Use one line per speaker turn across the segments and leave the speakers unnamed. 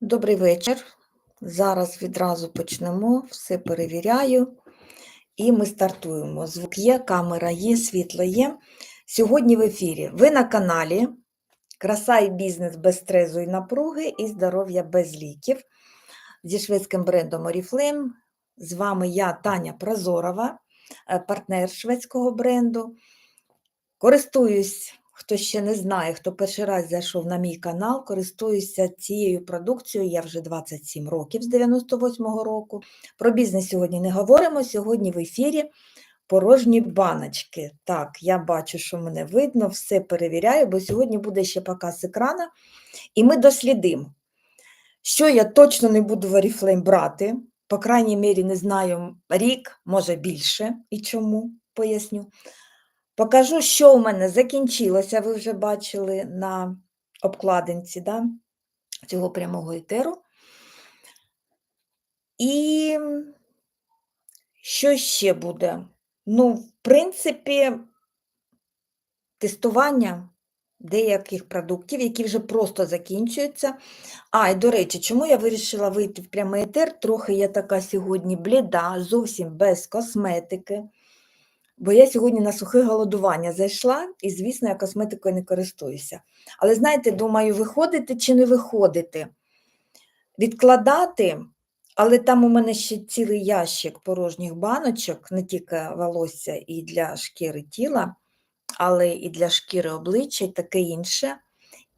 Добрий вечір. Зараз відразу почнемо, все перевіряю. І ми стартуємо. Звук є, камера є, світло є. Сьогодні в ефірі. Ви на каналі Краса і бізнес без стресу і напруги і здоров'я без ліків зі шведським брендом Oriflame. З вами я, Таня Прозорова, е, партнер шведського бренду. Користуюсь, хто ще не знає, хто перший раз зайшов на мій канал, користуюся цією продукцією. Я вже 27 років з 98-го року. Про бізнес сьогодні не говоримо. Сьогодні в ефірі порожні баночки. Так, я бачу, що мене видно, все перевіряю, бо сьогодні буде ще показ екрана, і ми дослідимо, що я точно не буду в Oriflame брати. По крайній мірі, не знаю, рік, може більше, і чому, поясню. Покажу, що у мене закінчилося, ви вже бачили на обкладинці да, цього прямого етеру. І що ще буде? Ну, в принципі, тестування деяких продуктів, які вже просто закінчуються. А, і до речі, чому я вирішила вийти в прямий етер? Трохи я така сьогодні бліда, зовсім без косметики. Бо я сьогодні на сухе голодування зайшла, і, звісно, я косметикою не користуюся. Але знаєте, думаю, виходити чи не виходити? Відкладати, але там у мене ще цілий ящик порожніх баночок, не тільки волосся і для шкіри тіла, але і для шкіри обличчя, і таке інше.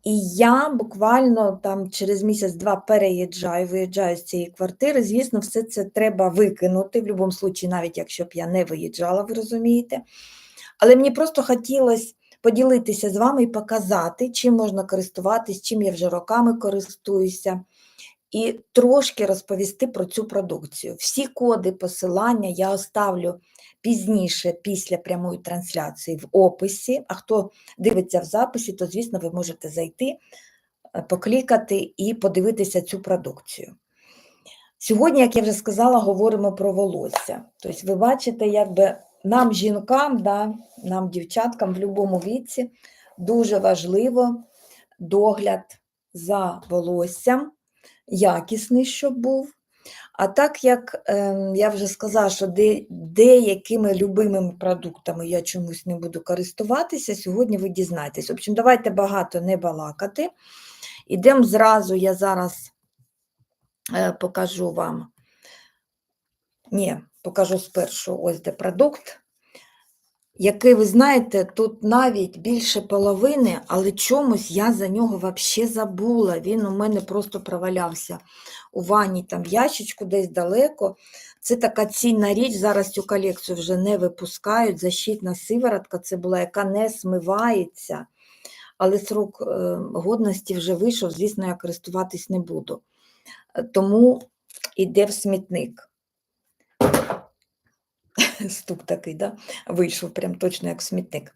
І я буквально там через місяць-два переїжджаю, виїжджаю з цієї квартири. Звісно, все це треба викинути, в будь-якому випадку, навіть якщо б я не виїжджала, ви розумієте. Але мені просто хотілося поділитися з вами і показати, чим можна користуватись, чим я вже роками користуюся, і трошки розповісти про цю продукцію. Всі коди, посилання я оставлю пізніше, після прямої трансляції в описі. А хто дивиться в записі, то, звісно, ви можете зайти, е, поклікати і подивитися цю продукцію. Сьогодні, як я вже сказала, говоримо про волосся. Тобто, ви бачите, якби нам, жінкам, да, нам, дівчаткам в будь-якому віці дуже важливо догляд за волоссям, якісний, щоб був. А так як е, я вже сказала, що де, деякими любимими продуктами я чомусь не буду користуватися, сьогодні ви дізнаєтесь. В общем, давайте багато не балакати. Ідемо зразу, я зараз е, покажу вам. Ні, покажу спершу ось де продукт який, ви знаєте, тут навіть більше половини, але чомусь я за нього взагалі забула. Він у мене просто провалявся у ванні, там в ящичку десь далеко. Це така цінна річ. Зараз цю колекцію вже не випускають. Защитна сиворотка це була, яка не смивається, але срок е, годності вже вийшов, звісно, я користуватись не буду. Тому йде в смітник. стук такий, да? вийшов прям точно як смітник.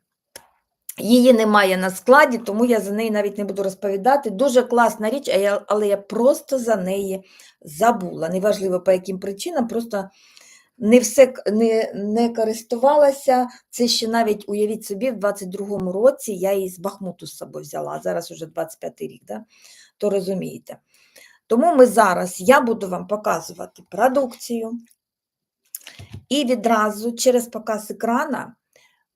Її немає на складі, тому я за неї навіть не буду розповідати. Дуже класна річ, але я просто за неї забула. Неважливо, по яким причинам, просто не все не, не користувалася. Це ще навіть, уявіть собі, в 22-му році я її з Бахмуту з собою взяла, а зараз уже 25-й рік, да? то розумієте. Тому ми зараз я буду вам показувати продукцію, і відразу через показ екрана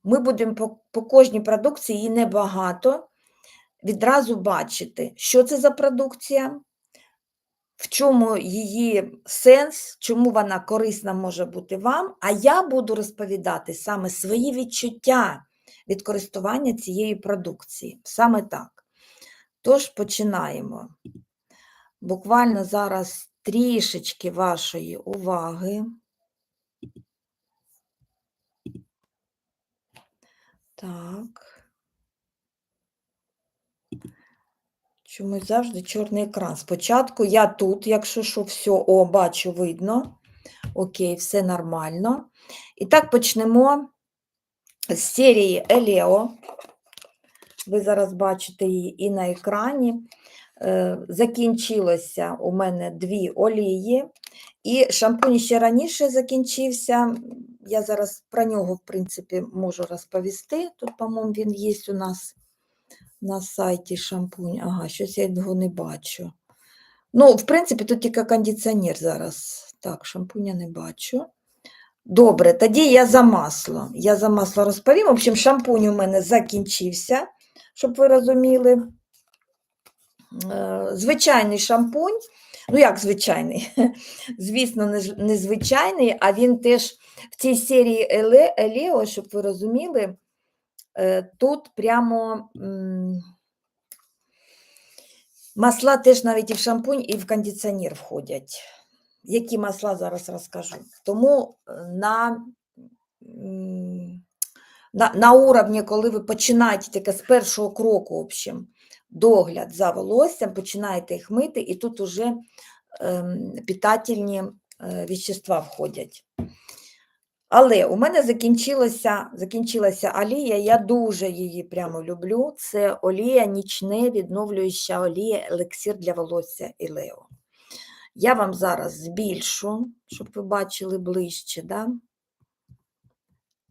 ми будемо по, по кожній продукції, небагато, відразу бачити, що це за продукція, в чому її сенс, чому вона корисна може бути вам. А я буду розповідати саме свої відчуття від користування цієї продукції. Саме так. Тож починаємо. Буквально зараз трішечки вашої уваги. Так. Чомусь завжди чорний екран. Спочатку я тут, якщо що, все, о, бачу, видно. Окей, все нормально. І так почнемо з серії Елео. Ви зараз бачите її і на екрані. Е, закінчилося у мене дві олії, і шампунь ще раніше закінчився. Я зараз про нього, в принципі, можу розповісти. Тут, по-моєму, він є у нас на сайті шампунь. Ага, щось я його не бачу. Ну, в принципі, тут тільки кондиціонер зараз. Так, шампуня не бачу. Добре, тоді я за масло. Я за масло розповім. В общем, шампунь у мене закінчився, щоб ви розуміли. Е, Звичайний шампунь. Ну, як звичайний? Звісно, незвичайний, а він теж в цій серії Еле- Елео, щоб ви розуміли, е, тут прямо масла теж навіть і в шампунь, і в кондиціонер входять. Які масла зараз розкажу. Тому е, на, на, на уровні, коли ви починаєте тільки з першого кроку, в общем, догляд за волоссям, починаєте їх мити, і тут уже ем, питательні е, вещества входять. Але у мене закінчилася, закінчилася олія, я дуже її прямо люблю. Це олія нічне відновлююча олія елексир для волосся Ілео. Я вам зараз збільшу, щоб ви бачили ближче. Да?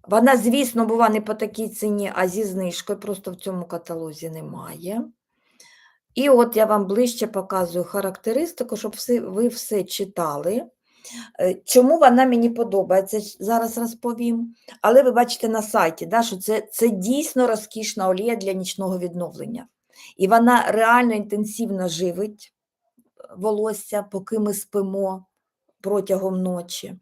Вона, звісно, бува не по такій ціні, а зі знижкою, просто в цьому каталозі немає. І от я вам ближче показую характеристику, щоб ви все читали. Е, Чому вона мені подобається, зараз розповім. Але ви бачите на сайті, да, що це, це дійсно розкішна олія для нічного відновлення. І вона реально інтенсивно живить е, волосся, поки ми спимо протягом ночі.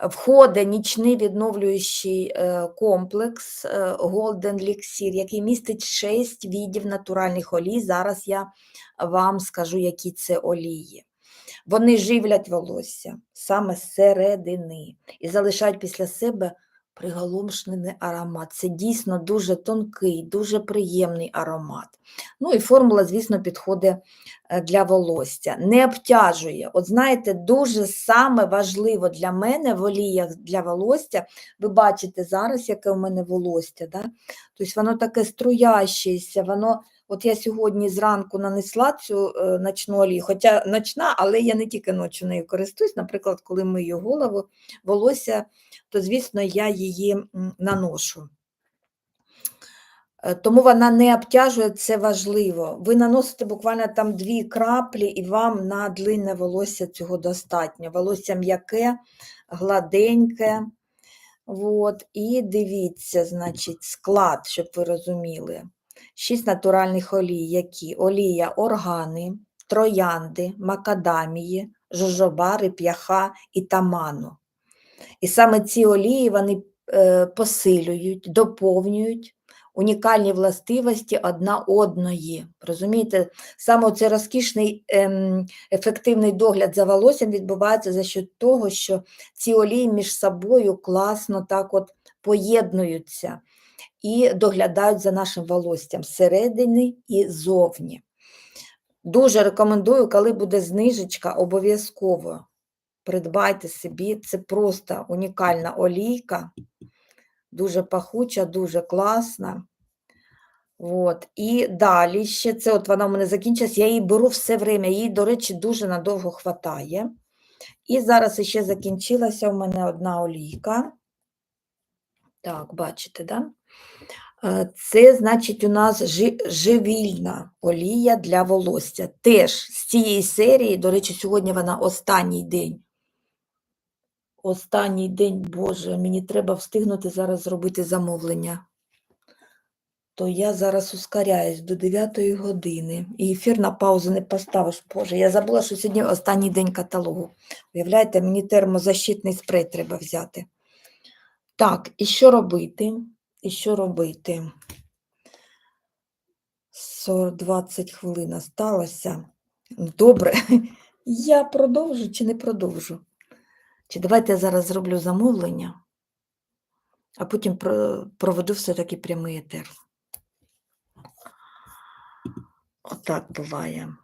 Входить нічний відновлюючий е, комплекс е, Golden Elixir, який містить 6 видів натуральних олій. Зараз я вам скажу, які це олії. Вони живлять волосся саме зсередини і залишають після себе приголомшений аромат. Це дійсно дуже тонкий, дуже приємний аромат. Ну і формула, звісно, підходить е, для волосся. Не обтяжує. От знаєте, дуже саме важливо для мене в оліях для волосся. Ви бачите зараз, яке у мене волосся. Да? Тобто воно таке струящеся, воно. От я сьогодні зранку нанесла цю е, ночну олію, хоча ночна, але я не тільки ночі нею користуюсь. Наприклад, коли мию голову, волосся, то, звісно, я її наношу. Е, Тому вона не обтяжує, це важливо. Ви наносите буквально там дві краплі, і вам на длинне волосся цього достатньо. Волосся м'яке, гладеньке. От. І дивіться, значить, склад, щоб ви розуміли. Шість натуральних олій, які олія органи, троянди, макадамії, жожобари, п'яха і таману. І саме ці олії вони е, посилюють, доповнюють унікальні властивості одна одної. Розумієте, саме цей розкішний ем, ефективний догляд за волоссям відбувається за счет того, що ці олії між собою класно так от поєднуються і доглядають за нашим волоссям зсередини і зовні. Дуже рекомендую, коли буде знижечка, обов'язково придбайте собі. Це просто унікальна олійка, дуже пахуча, дуже класна. От. І далі ще це от вона у мене закінчилась, я її беру все время, її, до речі, дуже надовго хватає. І зараз ще закінчилася у мене одна олійка. Так, бачите, да? Е, Це, значить, у нас живільна олія для волосся. Теж з цієї серії, до речі, сьогодні вона останній день. Останній день, Боже, мені треба встигнути зараз зробити замовлення. То я зараз ускоряюсь до 9 години. І ефір на паузу не поставиш. Боже, я забула, що сьогодні останній день каталогу. Уявляєте, мені термозащитний спрей треба взяти. Так, і що робити? І що робити? 40, 20 хвилин осталося. Ну, Добре, я продовжу чи не продовжу? Чи давайте я зараз зроблю замовлення, а потім проведу все-таки прямий етер. Отак буває.